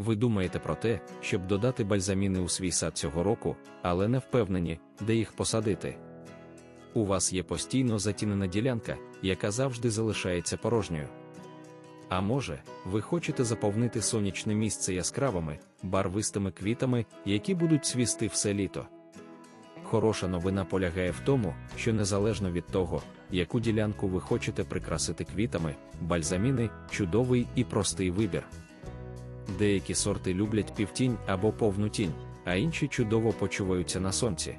Ви думаєте про те, щоб додати бальзаміни у свій сад цього року, але не впевнені, де їх посадити. У вас є постійно затінена ділянка, яка завжди залишається порожньою. А може, ви хочете заповнити сонячне місце яскравими, барвистими квітами, які будуть цвісти все літо. Хороша новина полягає в тому, що незалежно від того, яку ділянку ви хочете прикрасити квітами, бальзаміни чудовий і простий вибір. Деякі сорти люблять півтінь або повну тінь, а інші чудово почуваються на сонці.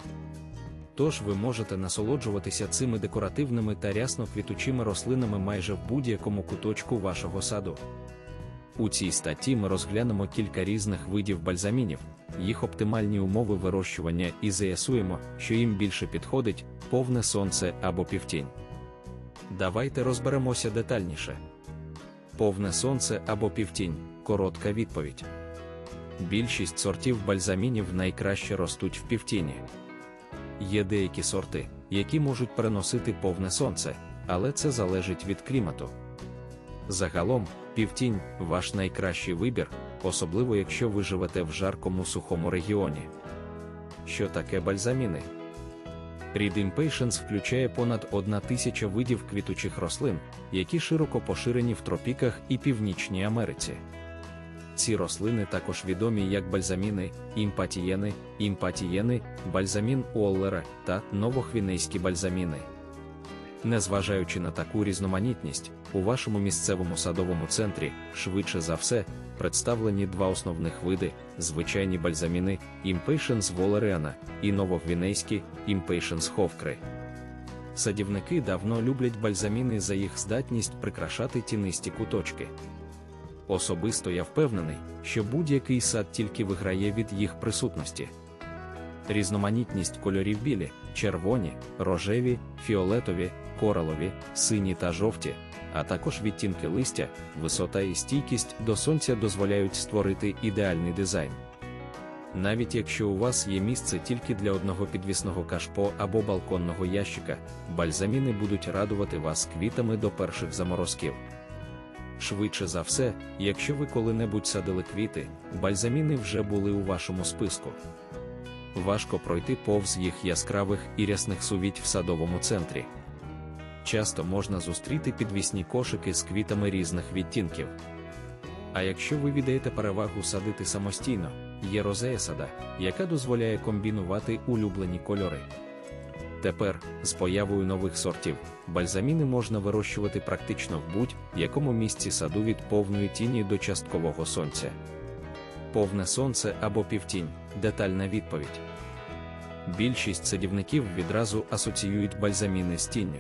Тож ви можете насолоджуватися цими декоративними та рясно квітучими рослинами майже в будь-якому куточку вашого саду. У цій статті ми розглянемо кілька різних видів бальзамінів, їх оптимальні умови вирощування і заясуємо, що їм більше підходить повне сонце або півтінь. Давайте розберемося детальніше. Повне сонце або півтінь коротка відповідь. Більшість сортів бальзамінів найкраще ростуть в півтіні. Є деякі сорти, які можуть переносити повне сонце, але це залежить від клімату. Загалом, півтінь ваш найкращий вибір, особливо якщо ви живете в жаркому сухому регіоні. Що таке бальзаміни? Рід Impatiens включає понад одна тисяча видів квітучих рослин, які широко поширені в тропіках і Північній Америці. Ці рослини також відомі як бальзаміни, імпатієни, імпатієни, бальзамін Уоллера та новохвінейські бальзаміни. Незважаючи на таку різноманітність, у вашому місцевому садовому центрі, швидше за все, представлені два основних види: звичайні бальзаміни Impatiens Woleriana і новогвінейські Impatiens Hofkre. Садівники давно люблять бальзаміни за їх здатність прикрашати тінисті куточки. Особисто я впевнений, що будь-який сад тільки виграє від їх присутності. Різноманітність кольорів білі, червоні, рожеві, фіолетові, коралові, сині та жовті, а також відтінки листя, висота і стійкість до сонця дозволяють створити ідеальний дизайн. Навіть якщо у вас є місце тільки для одного підвісного кашпо або балконного ящика, бальзаміни будуть радувати вас квітами до перших заморозків. Швидше за все, якщо ви коли-небудь садили квіти, бальзаміни вже були у вашому списку. Важко пройти повз їх яскравих і рясних сувіть в садовому центрі. Часто можна зустріти підвісні кошики з квітами різних відтінків. А якщо ви віддаєте перевагу садити самостійно, є розея сада, яка дозволяє комбінувати улюблені кольори. Тепер, з появою нових сортів, бальзаміни можна вирощувати практично в будь-якому місці саду від повної тіні до часткового сонця. Повне сонце або півтінь детальна відповідь. Більшість садівників відразу асоціюють бальзаміни з тінню.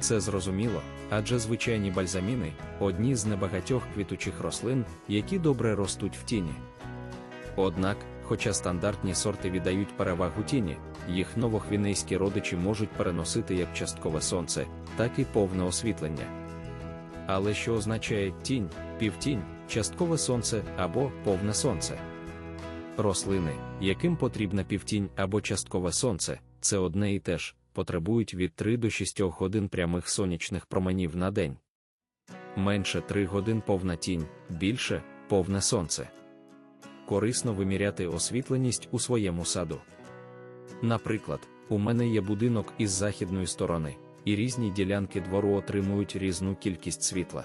Це зрозуміло, адже звичайні бальзаміни одні з небагатьох квітучих рослин, які добре ростуть в тіні. Однак, хоча стандартні сорти віддають перевагу тіні, їх новохвінейські родичі можуть переносити як часткове сонце, так і повне освітлення. Але що означає тінь, півтінь, часткове сонце або повне сонце? Рослини, яким потрібна півтінь або часткове сонце, це одне і те ж, потребують від 3 до 6 годин прямих сонячних променів на день. Менше 3 годин повна тінь, більше повне сонце. Корисно виміряти освітленість у своєму саду. Наприклад, у мене є будинок із західної сторони, і різні ділянки двору отримують різну кількість світла.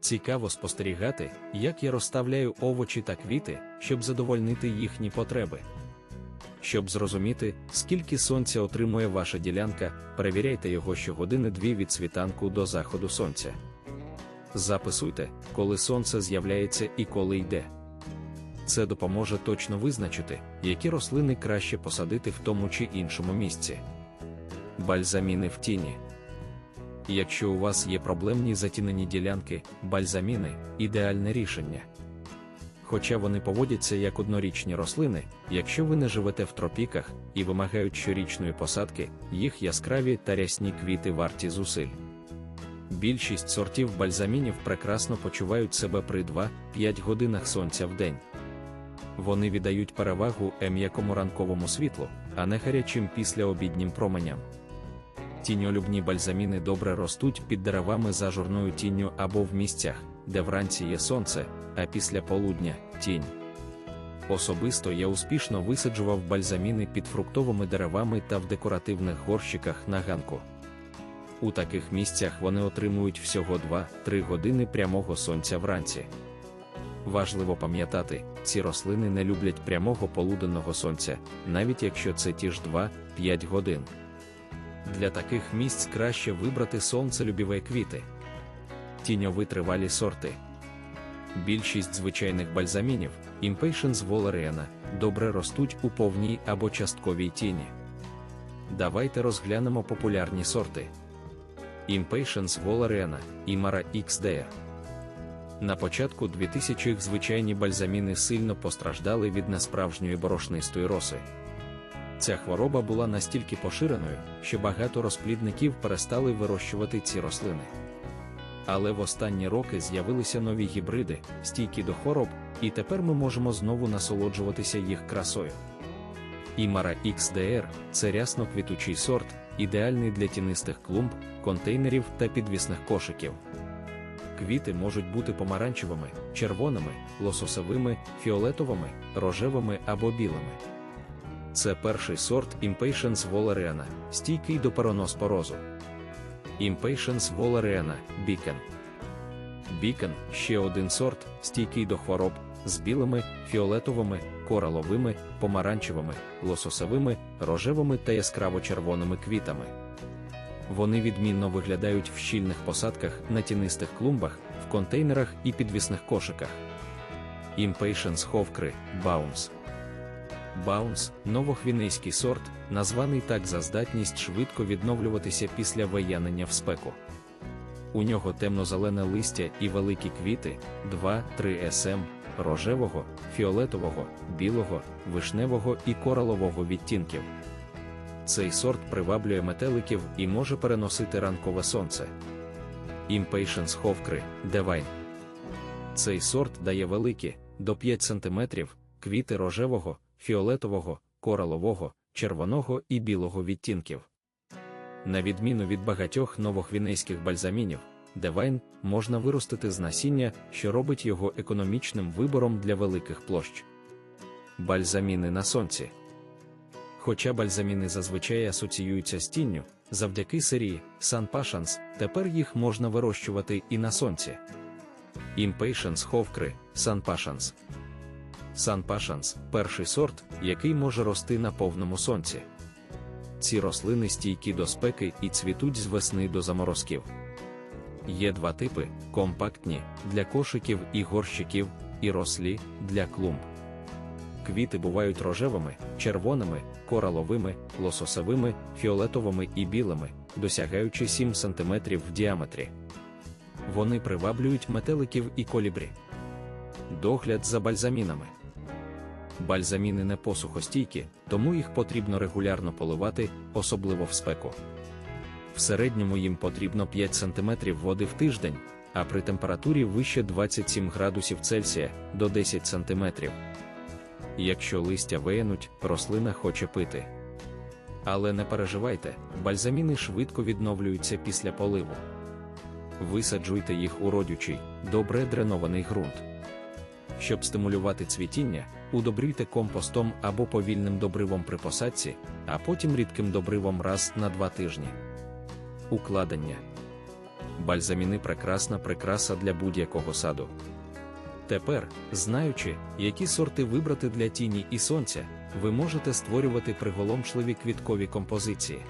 Цікаво спостерігати, як я розставляю овочі та квіти, щоб задовольнити їхні потреби. Щоб зрозуміти, скільки сонця отримує ваша ділянка, перевіряйте його щогодини дві від світанку до заходу сонця. Записуйте, коли сонце з'являється і коли йде. Це допоможе точно визначити, які рослини краще посадити в тому чи іншому місці. Бальзаміни в тіні. Якщо у вас є проблемні затінені ділянки, бальзаміни ідеальне рішення. Хоча вони поводяться як однорічні рослини, якщо ви не живете в тропіках і вимагають щорічної посадки, їх яскраві та рясні квіти варті зусиль. Більшість сортів бальзамінів прекрасно почувають себе при 2-5 годинах сонця в день. Вони віддають перевагу м'якому ранковому світлу, а не гарячим післяобіднім променям. Тіньолюбні бальзаміни добре ростуть під деревами за журною тінню або в місцях, де вранці є сонце, а після полудня тінь. Особисто я успішно висаджував бальзаміни під фруктовими деревами та в декоративних горщиках на ганку. У таких місцях вони отримують всього 2-3 години прямого сонця вранці. Важливо пам'ятати, ці рослини не люблять прямого полуденного сонця, навіть якщо це ті ж 2-5 годин. Для таких місць краще вибрати сонцелюбіві квіти. Тіньовитривалі сорти. Більшість звичайних бальзамінів Impatiens Valeriana добре ростуть у повній або частковій тіні. Давайте розглянемо популярні сорти. Impatiens Valeriana Imara XDR на початку 2000-х звичайні бальзаміни сильно постраждали від несправжньої борошнистої роси. Ця хвороба була настільки поширеною, що багато розплідників перестали вирощувати ці рослини. Але в останні роки з'явилися нові гібриди, стійкі до хвороб, і тепер ми можемо знову насолоджуватися їх красою. Імара XDR це рясно квітучий сорт, ідеальний для тінистих клумб, контейнерів та підвісних кошиків. Квіти можуть бути помаранчевими, червоними, лососовими, фіолетовими, рожевими або білими. Це перший сорт Impatiens Valeriana, стійкий до пароноспорозу. Impatiens Valeriana Beacon. Beacon – ще один сорт, стійкий до хвороб, з білими, фіолетовими, кораловими, помаранчевими, лососовими, рожевими та яскраво-червоними квітами. Вони відмінно виглядають в щільних посадках на тінистих клумбах, в контейнерах і підвісних кошиках. Impatiens Ховкри Bounce Баунс новохвінейський сорт, названий так за здатність швидко відновлюватися після виянення в спеку. У нього темно-зелене листя і великі квіти 2-3 см рожевого, фіолетового, білого, вишневого і коралового відтінків. Цей сорт приваблює метеликів і може переносити ранкове сонце. Impatiens Ховкри Девайн. Цей сорт дає великі до 5 см квіти рожевого, фіолетового, коралового, червоного і білого відтінків. На відміну від багатьох новохвінейських бальзамінів, девайн можна виростити з насіння, що робить його економічним вибором для великих площ. Бальзаміни на сонці. Хоча бальзаміни зазвичай асоціюються з тінню, завдяки серії Sun Passions тепер їх можна вирощувати і на сонці. Impatiens Ховкри Sun Passions Sun Passions – перший сорт, який може рости на повному сонці. Ці рослини стійкі до спеки і цвітуть з весни до заморозків. Є два типи: компактні для кошиків і горщиків, і рослі для клумб. Квіти бувають рожевими, червоними, кораловими, лососовими, фіолетовими і білими, досягаючи 7 см в діаметрі. Вони приваблюють метеликів і колібрі. Догляд за бальзамінами. Бальзаміни не посухостійкі, тому їх потрібно регулярно поливати, особливо в спеку. В середньому їм потрібно 5 см води в тиждень, а при температурі вище 27 градусів Цельсія до 10 см. Якщо листя виянуть, рослина хоче пити. Але не переживайте, бальзаміни швидко відновлюються після поливу. Висаджуйте їх у родючий, добре дренований ґрунт. Щоб стимулювати цвітіння, удобрюйте компостом або повільним добривом при посадці, а потім рідким добривом раз на два тижні. Укладення бальзаміни прекрасна прикраса для будь-якого саду. Тепер, знаючи, які сорти вибрати для тіні і сонця, ви можете створювати приголомшливі квіткові композиції.